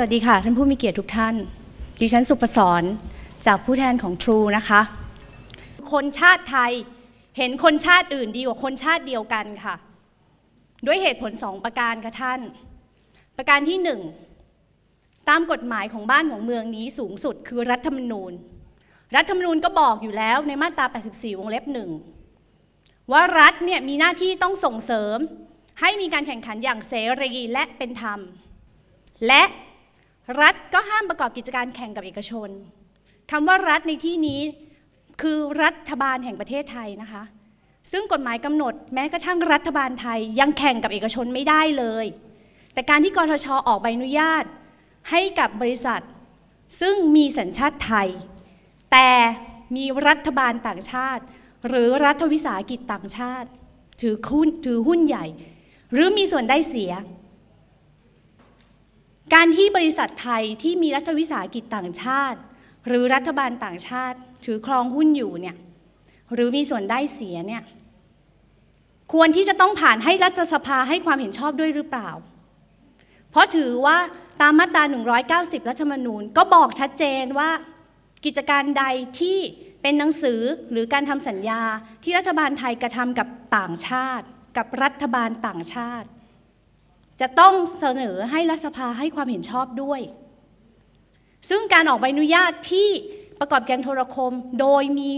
สวัสดีค่ะ ท่านผู้มีเกียรติทุกท่าน ดิฉันสุปสรจากผู้แทนของ True นะคะ คนชาติไทยเห็นคนชาติอื่นดีกว่าคนชาติเดียวกันค่ะ ด้วยเหตุผลสองประการค่ะท่าน ประการที่หนึ่งตามกฎหมายของบ้านของเมืองนี้สูงสุดคือรัฐธรรมนูญ รัฐธรรมนูญก็บอกอยู่แล้วในมาตรา 84 วงเล็บหนึ่งว่ารัฐเนี่ยมีหน้าที่ต้องส่งเสริม ให้มีการแข่งขันอย่างเสรีและเป็นธรรม และ รัฐก็ห้ามประกอบกิจการแข่งกับเอกชนคำว่ารัฐในที่นี้คือรัฐบาลแห่งประเทศไทยนะคะ ซึ่งกฎหมายกำหนดแม้กระทั่งรัฐบาลไทยยังแข่งกับเอกชนไม่ได้เลย แต่การที่กรทชออกใบอนุญาต ให้กับบริษัท ซึ่งมีสัญชาติไทย แต่มีรัฐบาลต่างชาติ หรือรัฐวิสาหกิจต่างชาติ ถือหุ้นถือหุ้นใหญ่ หรือมีส่วนได้เสีย การที่บริษัทไทยที่มีรัฐวิสาหกิจต่างชาติ หรือรัฐบาลต่างชาติ ถือครองหุ้นอยู่เนี่ยหรือมีส่วนได้เสียเนี่ยควรที่จะต้องผ่านให้รัฐสภาให้ความเห็นชอบด้วยหรือเปล่า เพราะถือว่าตามมาตรา 190 รัฐธรรมนูญ ก็บอกชัดเจนว่ากิจการใดที่เป็นหนังสือหรือการทำสัญญาที่รัฐบาลไทยกระทำกับต่างชาติ กับรัฐบาลต่างชาติ จะต้องเสนอให้รัฐสภาให้ความเห็นชอบด้วย ซึ่งการออกใบอนุญาตที่ประกอบการโทรคม โดยมี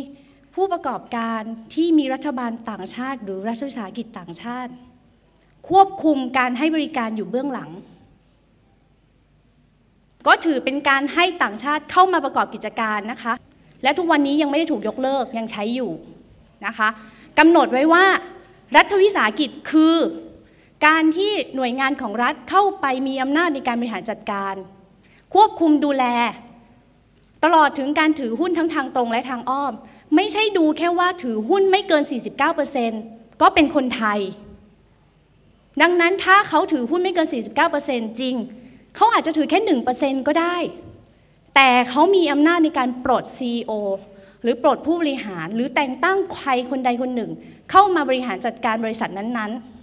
ผู้ประกอบการที่มีรัฐบาลต่างชาติ หรือรัฐวิสาหกิจต่างชาติ ควบคุมการให้บริการอยู่เบื้องหลัง ก็ถือเป็นการให้ต่างชาติเข้ามาประกอบกิจการนะคะ และทุกวันนี้ยังไม่ได้ถูกยกเลิกยังใช้อยู่นะคะกำหนดไว้ว่ารัฐวิสาหกิจคือ การที่หน่วยงานของรัฐเข้าไปมีอำนาจในการบริหารจัดการ ควบคุมดูแล ตลอดถึงการถือหุ้นทั้งทางตรงและทางอ้อม ไม่ใช่ดูแค่ว่าถือหุ้นไม่เกิน 49%ก็เป็นคนไทย ดังนั้นถ้าเขาถือหุ้นไม่เกิน 49%จริง เขาอาจจะถือแค่ 1%ก็ได้ แต่เขามีอำนาจในการปลด CEO หรือปลดผู้บริหารหรือแต่งตั้งใครคนใดคนหนึ่ง เข้ามาบริหารจัดการบริษัทนั้นๆ